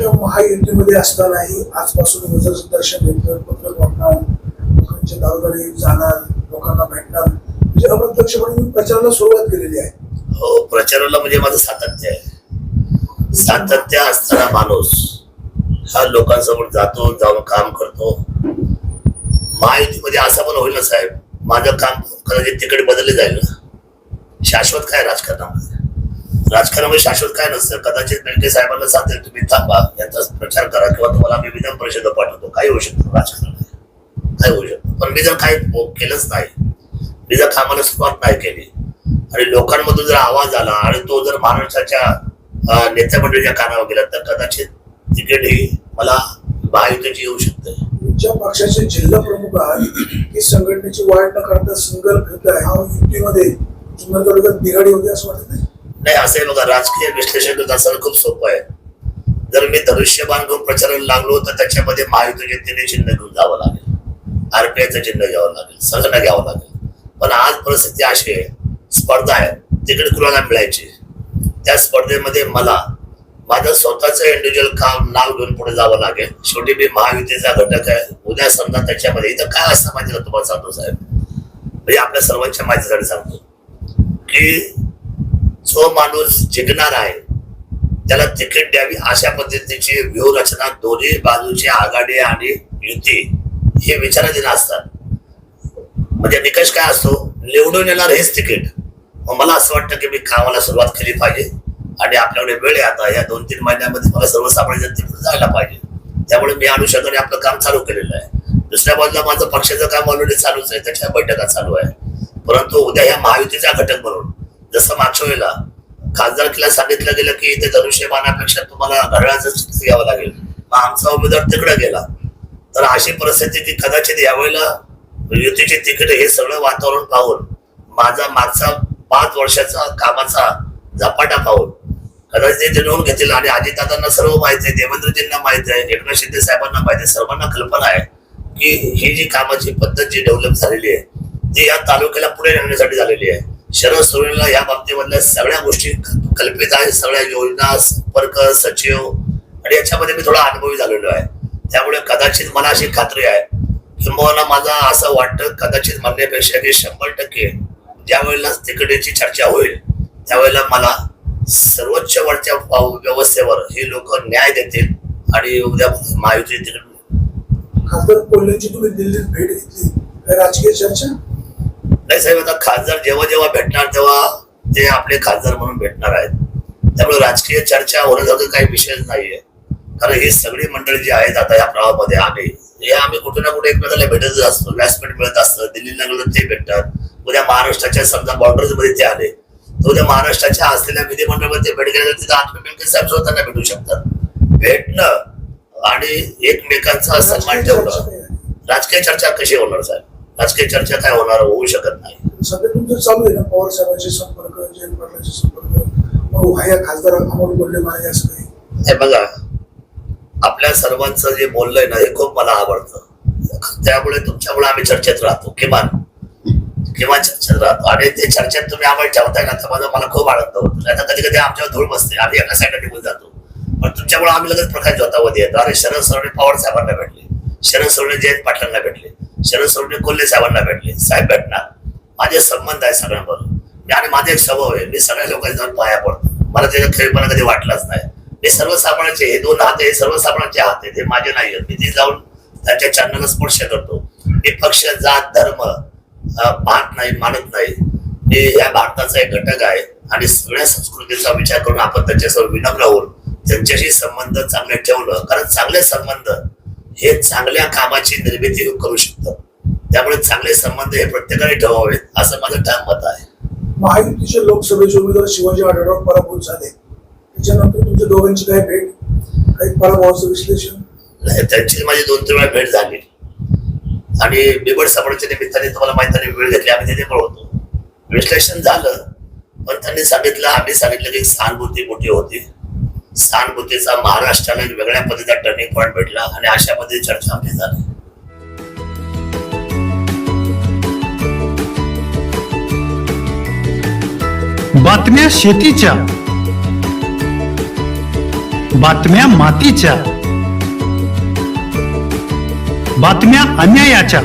त्या महायुतीमध्ये असतानाही आजपासून वजन दर्शन घेतलं पत्र वाटणार लोकांच्या दारोदारी जाणार लोकांना भेटणार. म्हणजे अप्रत्यक्षपणे प्रचाराला सुरुवात केलेली आहे. हो प्रचाराला म्हणजे माझं सातत्य आहे. सातत्य असताना माणूस हा लोकांसमोर जातो जाऊन काम करतो. महायुतीमध्ये असं पण होईल ना साहेब माझं काम कदाचित तिकडे बदलले जाईल ना. शाश्वत काय राजकारणामध्ये? राजकारणामध्ये म्हणजे शाश्वत काय नसतं. कदाचित बेळके साहेबांना सांगते तुम्ही थांबा यांचा प्रचार करा किंवा तुम्हाला मी विधान परिषद पाठवतो. काय होऊ शकतं. राजकारणामध्ये काय होऊ शकतं. पण मी जर काय केलंच नाही मी जर कामाला सुरुवात नाही केली आणि लोकांमधून जर आवाज आला आणि तो जर महाराष्ट्राच्या नेत्या मंडळीच्या कानावर गेला तर कदाचित तिकीट ही मला महायुतीची येऊ शकते. तुमच्या पक्षाचे जिल्हा प्रमुख आहात की संघटनेची वाढ न करता सिंगल फिरताय हा युतीमध्ये तालुक्यात बिघाडी होती असं वाटत नाही? नाही असं बघा राजकीय विश्लेषण करत खूप सोपं आहे. जर मी धनुष्यबाण घेऊन प्रचाराला लागलो तर त्याच्यामध्ये महायुतीचे तिन्ही चिन्ह घेऊन जावं लागेल. आरपीआयचं चिन्ह घ्यावं लागेल. सगळं घ्यावं लागेल. पण आज परिस्थिती अशी आहे स्पर्धा आहे. तिकडे कुणाला मिळायची? त्या स्पर्धेमध्ये मला माझं स्वतःचं इंडिव्हिज्युअल काम नाव घेऊन पुढे जावं लागेल. शेवटी मी महायुतीचा घटक आहे. उद्या समजा त्याच्यामध्ये इथं काय असतं माहिती तुम्हाला सांगतो साहेब? म्हणजे आपल्या सर्वांच्या माहितीसाठी सांगतो की जो माणूस जिंकणार आहे त्याला तिकीट द्यावी अशा पद्धतीची व्यूहरचना दोन्ही बाजूची आघाडी आणि युती हे विचाराधीन असतात. म्हणजे निकष काय असतो? निवडून येणार हेच तिकीट. मला असं वाटतं की मी कामाला सुरुवात केली पाहिजे आणि आपल्याकडे वेळ आहे आता. या दोन तीन महिन्यामध्ये मला सर्वसामान्य जनतेकडे जायला पाहिजे. त्यामुळे मी अनुषंगाने आपलं काम चालू केलेलं आहे. दुसऱ्या बाजूला माझं पक्षाचं काम ऑलरेडी चालूच आहे. त्याच्या बैठका चालू आहे. परंतु उद्या ह्या महायुतीचा घटक म्हणून जसं मागच्या वेळेला खासदारकीला सांगितलं गेलं की इथे धनुष्यबाणापेक्षा तुम्हाला घड्याळाचं घ्यावं लागेल. मग आमचा उमेदवार तिकडे गेला. तर अशी परिस्थिती की कदाचित यावेळेला युतीचे तिकीट हे सगळं वातावरण पाहून माझा मागचा पाच वर्षाचा कामाचा झपाटा पाहून कदाचित ते नोंद घेतील. आणि अजितदादांना सर्व माहिती आहे देवेंद्रजींना माहिती आहे एकनाथ शिंदे साहेबांना माहिती आहे सर्वांना कल्पना आहे की ही जी कामाची पद्धत जी डेव्हलप झालेली आहे ती या तालुक्याला पुढे नेण्यासाठी झालेली आहे. शरद सोरेनला या बाबतीमधल्या सगळ्या गोष्टी कल्पित आहेत. सगळ्या योजना संपर्क सचिव आणि याच्यामध्ये मी थोडा अनुभवी झालेलो आहे. त्यामुळे कदाचित मला अशी खात्री आहे. किंबहुना माझा असं वाटतं कदाचित म्हणण्यापेक्षा की शंभर टक्के ज्यावेळेला तिकडेची चर्चा होईल त्यावेळेला मला सर्वोच्च वरच्या व्यवस्थेवर हे लोक न्याय देतील आणि उद्या महायुती तिकडे खासदार कोल्ह्यांची तुम्ही दिल्लीत भेट घेतली. राजकीय चर्चा? नाही साहेब आता खासदार जेव्हा जेव्हा भेटणार तेव्हा ते आपले खासदार म्हणून भेटणार आहेत. त्यामुळे राजकीय चर्चा होण्यासारखं काही विषयच नाहीये. कारण ही सगळी मंडळी जी आहेत आता या प्रवाहामध्ये आम्ही हे आम्ही कुठे ना कुठे एकमेकाला भेटतच असतो. व्यासपीठ मिळत असतं दिल्लीला गेलं ते भेटतात. उद्या महाराष्ट्राच्या समजा बॉर्डर्समध्ये ते आले तर उद्या महाराष्ट्राच्या असलेल्या विधिमंडळामध्ये भेट गेल्या तिथं आत्म साहेब स्वतःना भेटू शकतात. भेटणं आणि एकमेकांचा सन्मान ठेवणं. राजकीय चर्चा कशी होणार साहेब? राजकीय चर्चा काय होणार होऊ शकत नाही. सध्या तुमचं चालू आहे ना? पवार साहेबांचे संपर्क जयंत संपर्क मग ह्या खासदार अमोल बोलले असं काही? हे बघा आपल्या सर्वांचं जे बोललंय ना हे खूप मला आवडतं. त्यामुळे तुमच्यामुळे आम्ही चर्चेत राहतो किमान. किमान चर्चेत राहतो. आणि ते चर्चेत तुम्ही आम्हाला ठेवताय ना तर माझा मला खूप आनंद होतो. तर कधी कधी आमच्यावर धूळ बसते आम्ही एका साईडला निघून जातो. पण तुमच्यामुळे आम्ही लगेच प्रकाश जोतावधी येतो. अरे शरद सवणे पवार साहेबांना भेटले. शरद सवणे जयंत पाटलांना भेटले. शरद सवणे कोल्हे साहेबांना भेटले साहेब भेटणार माझे संबंध आहे सगळ्यांबरोबर. आणि माझा एक स्वभाव आहे. मी सगळ्या लोकांच्या जाऊन पाया पडतो. मला त्याचा खेळपणा कधी वाटलाच नाही. हे सर्वसामान्याचे हे दोन हात हे सर्वसामान्याचे हात आहेत. हे माझे नाही आहेत. मी ते जाऊन त्यांच्या चरणाला स्पर्श करतो मी पक्ष जात धर्म पाहत नाही मानत नाही. मी या भारताचा एक घटक आहे आणि सगळ्या संस्कृतीचा विचार करून आपण त्यांच्यासोबत विनम्र होऊन त्यांच्याशी संबंध चांगले ठेवलं कारण चांगले संबंध हे चांगल्या कामाची निर्मिती करू शकतात त्यामुळे चांगले संबंध हे प्रत्येकाने ठेवावेत असं माझं ठाम मत आहे. महायुतीचे लोकसभेचे उमेदवार शिवाजी आढळराव पराभूत झाले. त्याच्यानंतर तुमच्या दोघांची काही भेट काही पराभवाचं विश्लेषण? नाही, त्यांची माझी दोन तीन वेळा भेट झाली. आणि बिबड सापडच्या निमित्ताने तुम्हाला माहिती आहे, वेळ घेतली आम्ही तिथे होतो. विश्लेषण झालं पण त्यांनी सांगितलं आम्ही सांगितलं की सहानुभूती मोठी होती. सहानुभूतीचा महाराष्ट्राला एक वेगळ्या पद्धतीचा टर्निंग पॉईंट भेटला आणि अशा पद्धती चर्चा आपली झाली बातम्या शेतीच्या बातम्या मातीच्या बातम्या अन्यायाच्या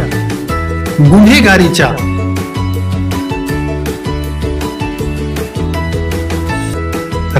गुन्हेगारीच्या.